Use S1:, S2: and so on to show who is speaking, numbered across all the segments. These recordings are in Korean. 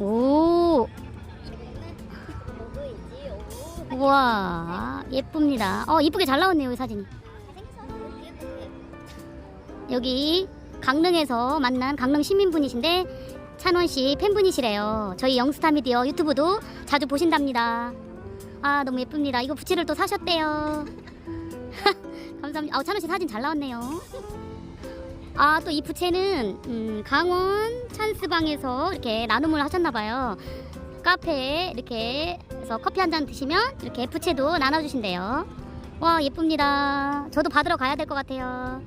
S1: 오. 우와, 예쁩니다. 어, 이쁘게 잘 나왔네요.
S2: 생선 예쁘게.
S1: 여기 강릉에서 만난 강릉 시민분이신데 찬원 씨 팬분이시래요. 저희 영스타 미디어 유튜브도 자주 보신답니다. 아 너무 예쁩니다. 이거 부치를 또 사셨대요. 감사합니다. 아 찬원 씨 사진 잘 나왔네요. 아 또 이 부채는 음, 강원 찬스방에서 이렇게 나눔을 하셨나봐요. 카페에 이렇게 해서 커피 한 잔 드시면 이렇게 부채도 나눠주신대요. 와 예쁩니다. 저도 받으러 가야 될 것 같아요.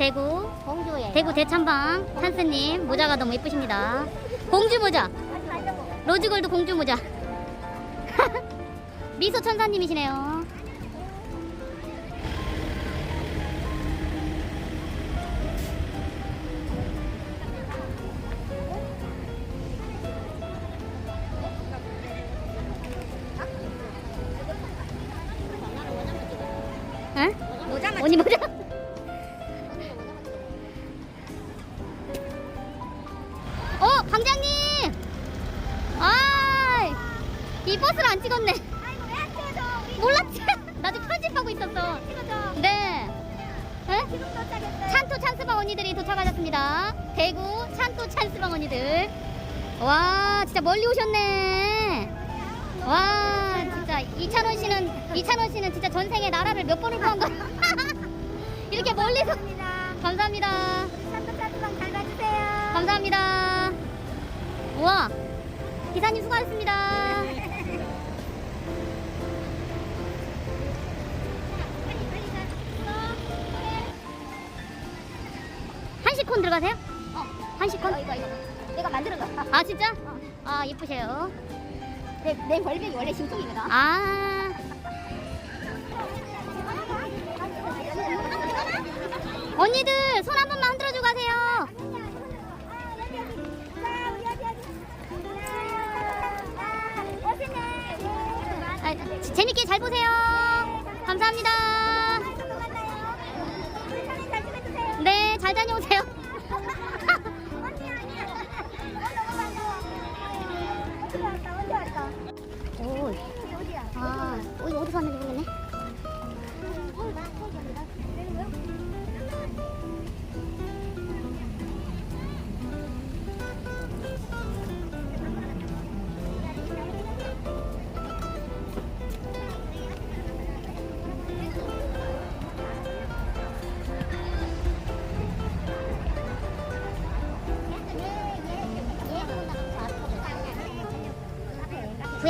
S1: 대구
S2: 공주에.
S1: 대구 대찬방 찬스님 모자가 너무 예쁘십니다. 공주 모자 로즈골드 공주 모자 미소 천사님이시네요. 응?
S2: 모자만.
S1: 언니 모자? 도착하셨습니다. 대구 찬토 찬스방 언니들. 와, 진짜 멀리 오셨네. 와, 진짜 이찬원 씨는 이찬원 씨는 진짜 전생에 나라를 몇 번을 구한 거야. 이렇게 멀리서
S2: 감사합니다.
S1: 감사합니다.
S2: 산도 산도방 잘 봐주세요.
S1: 감사합니다. 우와, 기사님 수고하셨습니다. 한식콘 들어가세요?
S2: 어.
S1: 한식콘?
S2: 어, 이거 이거. 내가 만들어 놨어.
S1: 아 진짜? 아 예쁘세요.
S2: 내, 내 벌백이 원래 신통이거든.
S1: 아 언니들 손 한 번만 흔들어 주고 가세요. 아, 지- 재밌게 잘 보세요. 감사합니다.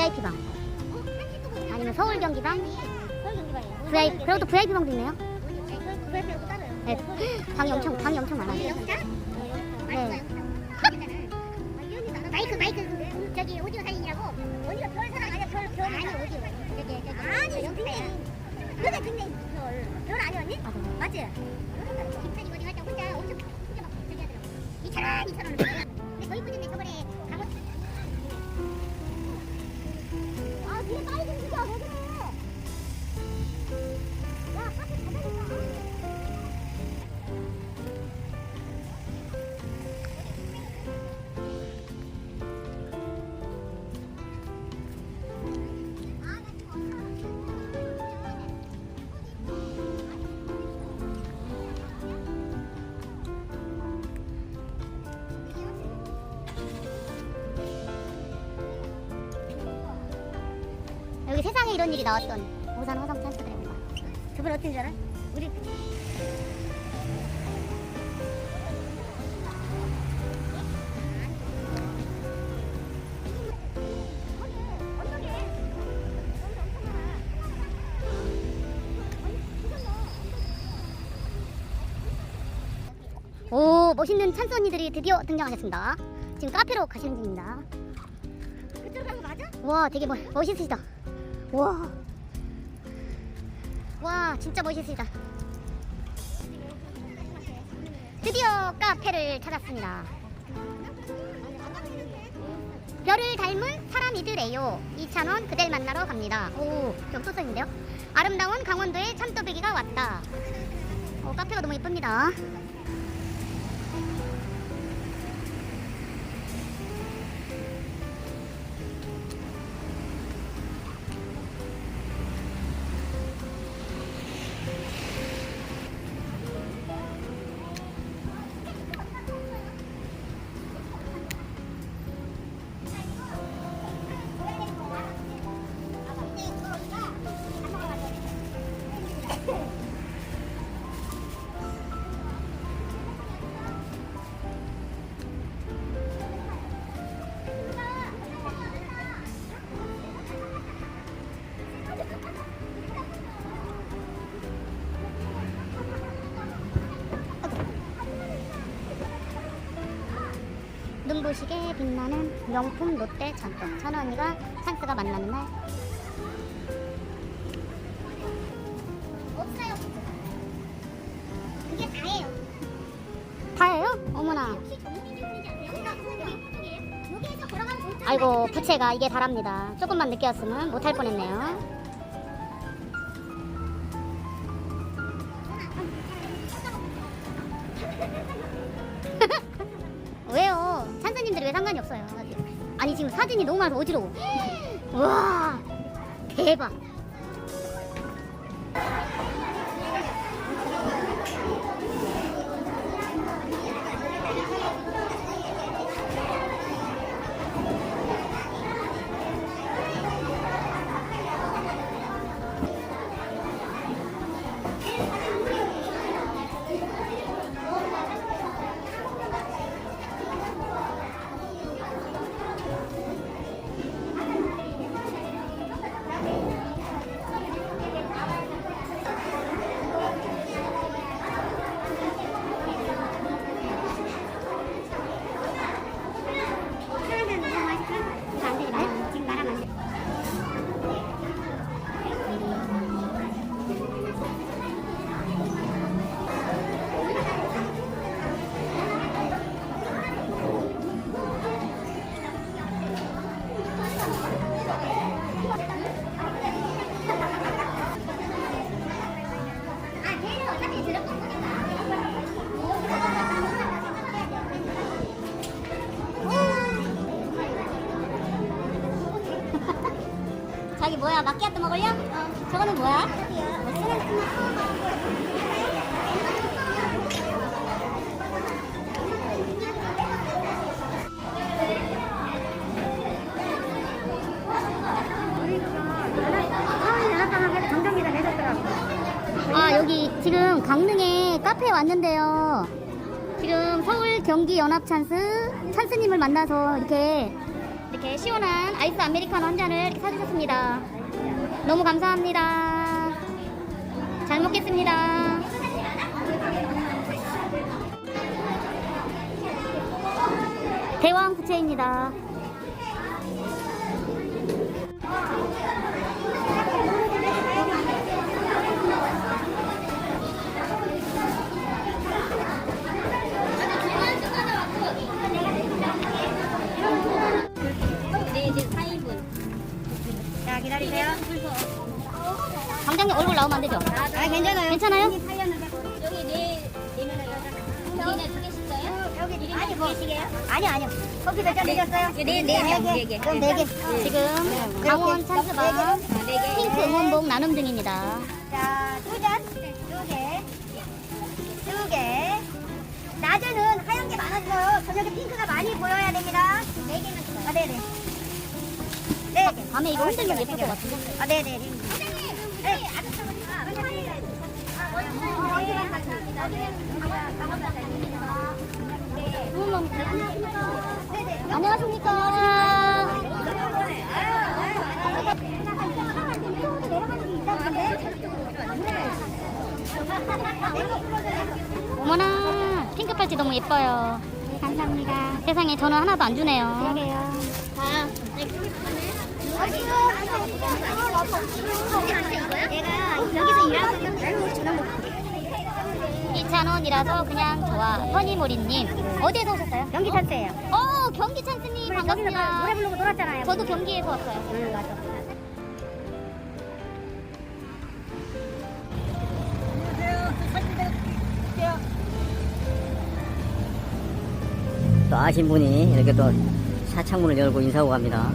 S1: VIP 방. 아니면 서울 경기방? VIP, 그리고 또 VIP 방도 있네요. 네. 방이 엄청, 방이 엄청 많아요. 네.
S2: 마이크 마이크 저기 오디오 사진이라고 오디오 별 사람 아니야 별 별 아니 오디오 저기 저기 아니 영상이야 그게 근데 별 별 아니었니? 맞지? 김찬이 어디 갈때 혼자 엄청 혼자 막 저기 하더라고 이찬원 이찬원
S1: 세상에 이런 일이 나왔던 오산 화성 찬스드래곤
S2: 저분 어떤 줄 알아? 우리
S1: 오 멋있는 찬스 언니들이 드디어 등장하셨습니다 지금 카페로 가시는 중입니다
S2: 그쪽 가는 거 맞아?
S1: 와 되게 멋, 멋있으시다 와. 와 진짜 멋있으시다. 드디어 카페를 찾았습니다. 별을 닮은 사람이들에요. 2,000원 그댈 만나러 갑니다. 오 여기 써있는데요? 아름다운 강원도의 참떠배기가 왔다. 오 카페가 너무 예쁩니다 눈부시게 빛나는 명품 롯데 잔떡 천원이가 찬스가 만나는 날
S2: 없어요. 그게 다예요.
S1: 다예요? 어머나. 아이고 부채가 이게 다랍니다 조금만 왔으면 못할 뻔했네요? 없어요 아니 지금 사진이 너무 많아서 어지러워. 와 대박 뭐야 마키아토 먹을려? 저거는 뭐야? 아 여기 지금 강릉에 카페에 왔는데요. 지금 서울 경기 연합 찬스 찬스님을 만나서 이렇게 이렇게 시원한 아이스 아메리카노 한 잔을 이렇게 사주셨습니다. 너무 감사합니다. 잘 먹겠습니다. 대왕 부채입니다. 당장님 얼굴 나오면 안 되죠?
S2: 아, 괜찮아요.
S1: 괜찮아요?
S2: 여기 네, 여기 두 개씩 써요? 여기 아니 뭐 아니요 아니요 커피 몇잔 드렸어요? 네네 네 개. 그럼 네 개.
S1: 지금 강원 찬스방 핑크 응원봉 나눔 중입니다.
S2: 자, 두 잔, 두 개, 두 개. 낮에는 하얀 게 많아서 저녁에 핑크가 많이 보여야 됩니다. 네 개만 주세요. 아, 네네. 네.
S1: 밤에 이거 흔들면 예쁠 것 같은데.
S2: 아, 네네. 네.
S1: 안녕하십니까. 어머나 핑크 팔찌 너무 예뻐요.
S2: 감사합니다.
S1: 세상에 저는 하나도 안 주네요.
S2: 그러게요. 자, 내가 여기서 일하고 전화 못
S1: 2,000원이라서 그냥 좋아. 허니모리님 어디에서 오셨어요?
S2: 연기 찬스예요.
S1: 어 경기 찬스님
S2: 여기서
S1: 반갑습니다.
S2: 노래 부르고 놀았잖아요.
S1: 저도 경기에서 왔어요.
S2: 응, 맞아.
S3: 또 아신 분이 이렇게 또 사창문을 열고 인사하고 갑니다.